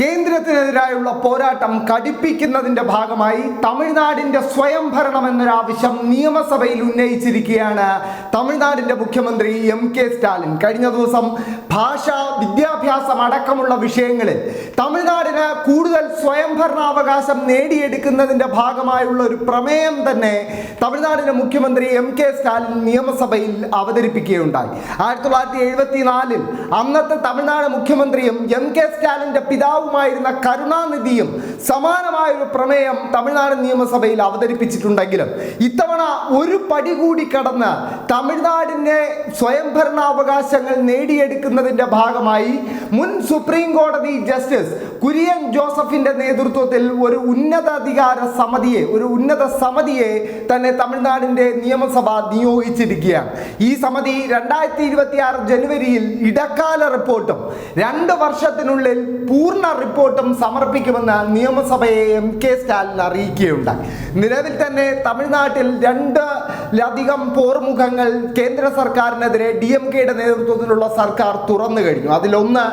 കേന്ദ്രത്തിനെതിരായുള്ള പോരാട്ടം കടുപ്പിക്കുന്നതിന്റെ ഭാഗമായി തമിഴ്നാടിന്റെ സ്വയംഭരണം എന്നൊരാവശ്യം നിയമസഭയിൽ ഉന്നയിച്ചിരിക്കുകയാണ്. തമിഴ്നാടിന്റെ മുഖ്യമന്ത്രി എം കെ സ്റ്റാലിൻ. കഴിഞ്ഞ ദിവസം ഭാഷ വിദ്യാഭ്യാസം അടക്കമുള്ള വിഷയങ്ങളിൽ തമിഴ്നാടിന് കൂടുതൽ സ്വയംഭരണാവകാശം നേടിയെടുക്കുന്നതിന്റെ ഭാഗമായുള്ള ഒരു പ്രമേയം തന്നെ തമിഴ്നാടിന്റെ മുഖ്യമന്ത്രി എം കെ സ്റ്റാലിൻ നിയമസഭയിൽ അവതരിപ്പിക്കുകയുണ്ടായി. ആയിരത്തി തൊള്ളായിരത്തി എഴുപത്തിനാലിൽ അന്നത്തെ തമിഴ്നാട് മുഖ്യമന്ത്രിയും എം കെ സ്റ്റാലിന്റെ പിതാവുമായിരുന്ന കരുണാനിധിയും സമാനമായ ഒരു പ്രമേയം തമിഴ്നാട് നിയമസഭയിൽ അവതരിപ്പിച്ചിട്ടുണ്ടെങ്കിലും ഇത്തവണ ഒരു പടി കൂടി കടന്ന് തമിഴ്നാടിന്റെ സ്വയംഭരണാവകാശങ്ങൾ നേടിയെടുക്കുന്നതിന്റെ ഭാഗമായി മുൻ സുപ്രീം കോടതി ജസ്റ്റിസ് കുര്യൻ ജോസഫിന്റെ നേതൃത്വത്തിൽ ഒരു ഉന്നതാധികാര സമിതിയെ ഒരു ഉന്നത സമിതിയെ തന്നെ തമിഴ്നാടിന്റെ നിയമസഭ നിയോഗിച്ചിരിക്കുകയാണ്. ഈ സമിതി രണ്ടായിരത്തി ഇരുപത്തി ആറ് ജനുവരിയിൽ ഇടക്കാല റിപ്പോർട്ടും രണ്ട് വർഷത്തിനുള്ളിൽ പൂർണ റിപ്പോർട്ടും സമർപ്പിക്കുമെന്ന് നിയമസഭയെ എം കെ സ്റ്റാലിൻ അറിയിക്കുകയുണ്ടായി. നിലവിൽ തന്നെ തമിഴ്നാട്ടിൽ രണ്ട് രണ്ടിലധികം പോർമുഖങ്ങൾ കേന്ദ്ര സർക്കാരിനെതിരെ ഡി എം കെയുടെ നേതൃത്വത്തിലുള്ള സർക്കാർ തുറന്നു കഴിഞ്ഞു. അതിലൊന്ന്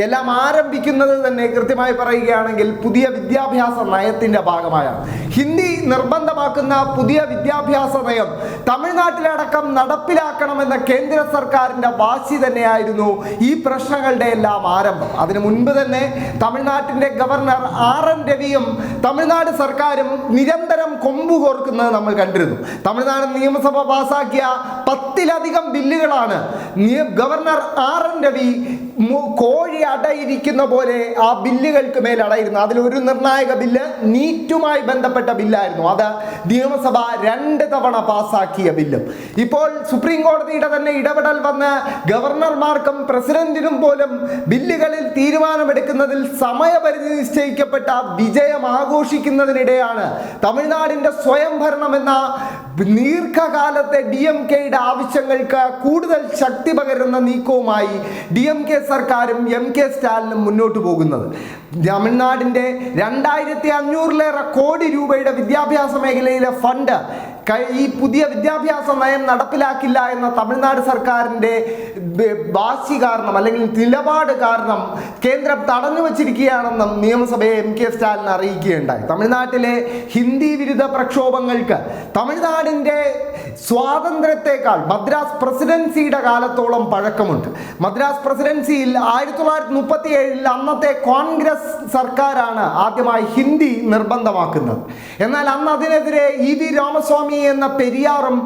എല്ലാം ആരംഭിക്കുന്നത് തന്നെ കൃത്യമായി പറയുകയാണെങ്കിൽ പുതിയ വിദ്യാഭ്യാസ നയത്തിന്റെ ഭാഗമായാണ്. ഹിന്ദി നിർബന്ധമാക്കുന്ന പുതിയ വിദ്യാഭ്യാസ നയം തമിഴ്നാട്ടിലടക്കം നടപ്പിലാക്കണമെന്ന കേന്ദ്ര സർക്കാരിന്റെ വാശി തന്നെയായിരുന്നു ഈ പ്രശ്നങ്ങളുടെ എല്ലാം ആരംഭം. അതിനു മുൻപ് തന്നെ തമിഴ്നാട്ടിന്റെ ഗവർണർ ആർ എൻ രവിയും തമിഴ്നാട് സർക്കാരും നിരന്തരം കൊമ്പു കോർക്കുന്നത് നമ്മൾ കണ്ടിരുന്നു. തമിഴ്നാട് നിയമസഭ പാസാക്കിയ പത്തിലധികം ബില്ലുകളാണ്. ഗവർണർ ആർ എൻ രവി കോഴി അടയിരിക്കുന്ന പോലെ ആ ബില്ലുകൾക്ക് മേൽ അടയിരുന്നു. അതിൽ ഒരു നിർണായക ബില്ല് നീറ്റുമായി ബന്ധപ്പെട്ട ബില്ലായിരുന്നു. അത് നിയമസഭ രണ്ട് തവണ പാസാക്കിയ ബില്ലും. ഇപ്പോൾ സുപ്രീം കോടതിയുടെ തന്നെ ഇടപെടൽ വന്ന് ഗവർണർമാർക്കും പ്രസിഡന്റിനും പോലും ബില്ലുകളിൽ തീരുമാനമെടുക്കുന്നതിൽ സമയപരിധി നിശ്ചയിക്കപ്പെട്ട വിജയം ആഘോഷിക്കുന്നതിനിടെയാണ് തമിഴ്നാടിന്റെ സ്വയംഭരണം എന്ന ദീർഘകാലത്തെ ഡി എം കെയുടെ ആവശ്യങ്ങൾക്ക് കൂടുതൽ ശക്തി പകരുന്ന നീക്കവുമായി ഡി എം കെ സർക്കാരും എം കെ സ്റ്റാലിനും മുന്നോട്ട് പോകുന്നത്. തമിഴ്നാടിന്റെ രണ്ടായിരത്തി അഞ്ഞൂറിലേറെ കോടി രൂപയുടെ വിദ്യാഭ്യാസ മേഖലയിലെ ഫണ്ട് ഈ പുതിയ വിദ്യാഭ്യാസ നയം നടപ്പിലാക്കില്ല എന്ന തമിഴ്നാട് സർക്കാരിന്റെ വാശി കാരണം അല്ലെങ്കിൽ നിലപാട് കാരണം കേന്ദ്രം തടഞ്ഞു വച്ചിരിക്കുകയാണെന്നും നിയമസഭയെ എം കെ സ്റ്റാലിൻ അറിയിക്കുകയുണ്ടായി. തമിഴ്നാട്ടിലെ ഹിന്ദി വിരുദ്ധ പ്രക്ഷോഭങ്ങൾക്ക് തമിഴ്നാടിന്റെ സ്വാതന്ത്ര്യത്തെക്കാൾ മദ്രാസ് പ്രസിഡൻസിയുടെ കാലത്തോളം പഴക്കമുണ്ട്. മദ്രാസ് പ്രസിഡൻസിയിൽ ആയിരത്തി തൊള്ളായിരത്തി മുപ്പത്തി ഏഴിൽ അന്നത്തെ കോൺഗ്രസ് സർക്കാരാണ് ആദ്യമായി ഹിന്ദി നിർബന്ധമാക്കുന്നത്. എന്നാൽ അന്ന് അതിനെതിരെ ഇ വി രാമസ്വാമി എന്ന പെരിയാറും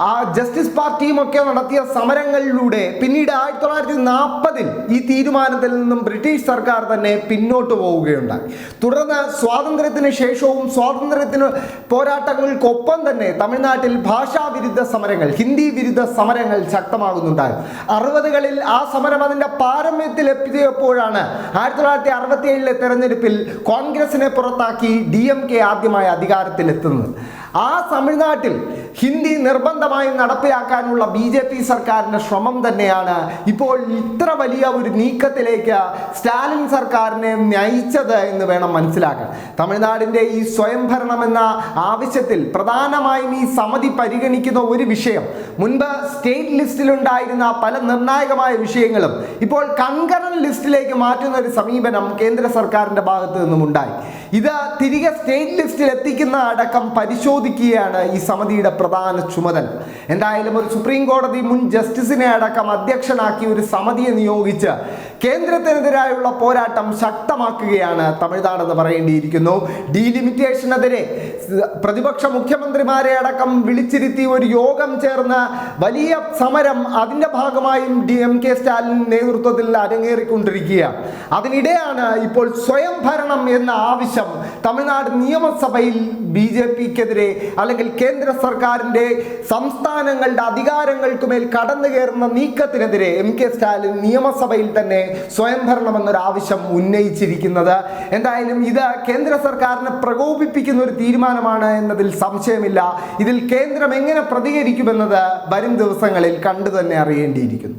ആ ജസ്റ്റിസ് പാർട്ടിയും ഒക്കെ നടത്തിയ സമരങ്ങളിലൂടെ പിന്നീട് ആയിരത്തി തൊള്ളായിരത്തി നാൽപ്പതിൽ ഈ തീരുമാനത്തിൽ നിന്നും ബ്രിട്ടീഷ് സർക്കാർ തന്നെ പിന്നോട്ട് പോവുകയുണ്ടായി. തുടർന്ന് സ്വാതന്ത്ര്യത്തിന് ശേഷവും സ്വാതന്ത്ര്യത്തിന് പോരാട്ടങ്ങൾക്കൊപ്പം തന്നെ തമിഴ്നാട്ടിൽ ഭാഷാവിരുദ്ധ സമരങ്ങൾ ഹിന്ദി വിരുദ്ധ സമരങ്ങൾ ശക്തമാകുന്നുണ്ടായിരുന്നു അറുപതുകളിൽ ആ സമരം അതിന്റെ പാരമ്യത്തിൽ എത്തിയപ്പോഴാണ് ആയിരത്തി തൊള്ളായിരത്തി അറുപത്തി ഏഴിലെ തെരഞ്ഞെടുപ്പിൽ കോൺഗ്രസിനെ പുറത്താക്കി ഡി എം കെ ആദ്യമായി അധികാരത്തിലെത്തുന്നത്. ആ തമിഴ്നാട്ടിൽ ഹിന്ദി നിർബന്ധമായി നടപ്പിലാക്കാനുള്ള ബി ജെ പി സർക്കാരിന്റെ ശ്രമം തന്നെയാണ് ഇപ്പോൾ ഇത്ര വലിയ ഒരു നീക്കത്തിലേക്ക് സ്റ്റാലിൻ സർക്കാരിനെ നയിച്ചത് എന്ന് വേണം മനസ്സിലാക്കാൻ. തമിഴ്നാടിന്റെ ഈ സ്വയംഭരണം എന്ന ആവശ്യത്തിൽ പ്രധാനമായും ഈ സമിതി പരിഗണിക്കുന്ന ഒരു വിഷയം മുൻപ് സ്റ്റേറ്റ് ലിസ്റ്റിലുണ്ടായിരുന്ന പല നിർണായകമായ വിഷയങ്ങളും ഇപ്പോൾ കൺകറന്റ് ലിസ്റ്റിലേക്ക് മാറ്റുന്ന ഒരു സമീപനം കേന്ദ്ര സർക്കാരിന്റെ ഭാഗത്തു നിന്നും ഉണ്ടായി ഇത് തിരികെ സ്റ്റേറ്റ് ലിസ്റ്റിൽ എത്തിക്കുന്ന അടക്കം പരിശോധിക്കുകയാണ് ഈ സമിതിയുടെ പ്രധാന ചുമതല. എന്തായാലും ഒരു സുപ്രീം കോടതി മുൻ ജസ്റ്റിസിനെ അടക്കം അധ്യക്ഷനാക്കി ഒരു സമിതിയെ നിയോഗിച്ച് കേന്ദ്രത്തിനെതിരായുള്ള പോരാട്ടം ശക്തമാക്കുകയാണ് തമിഴ്നാട് എന്ന് പറയേണ്ടിയിരിക്കുന്നു. ഡീലിമിറ്റേഷനെതിരെ പ്രതിപക്ഷ മുഖ്യമന്ത്രിമാരെ അടക്കം വിളിച്ചിരുത്തി ഒരു യോഗം ചേർന്ന് വലിയ സമരം അതിന്റെ ഭാഗമായും ഡി എം കെ സ്റ്റാലിൻ നേതൃത്വത്തിൽ അരങ്ങേറിക്കൊണ്ടിരിക്കുകയാണ്. അതിനിടെയാണ് ഇപ്പോൾ സ്വയംഭരണം എന്ന ആവശ്യം തമിഴ്നാട് നിയമസഭയിൽ ബി ജെ പിക്കെതിരെ അല്ലെങ്കിൽ കേന്ദ്ര സർക്കാരിന്റെ സംസ്ഥാനങ്ങളുടെ അധികാരങ്ങൾക്കുമേൽ കടന്നു കയറുന്ന നീക്കത്തിനെതിരെ എം കെ സ്റ്റാലിൻ നിയമസഭയിൽ തന്നെ സ്വയംഭരണം എന്നൊരു ആവശ്യം ഉന്നയിച്ചിരിക്കുന്നത്. എന്തായാലും ഇത് കേന്ദ്ര സർക്കാരിനെ പ്രകോപിപ്പിക്കുന്ന ഒരു തീരുമാനമാണ് എന്നതിൽ സംശയമില്ല. ഇതിൽ കേന്ദ്രം എങ്ങനെ പ്രതികരിക്കുമെന്നത് വരും ദിവസങ്ങളിൽ കണ്ടു തന്നെ അറിയേണ്ടിയിരിക്കുന്നു.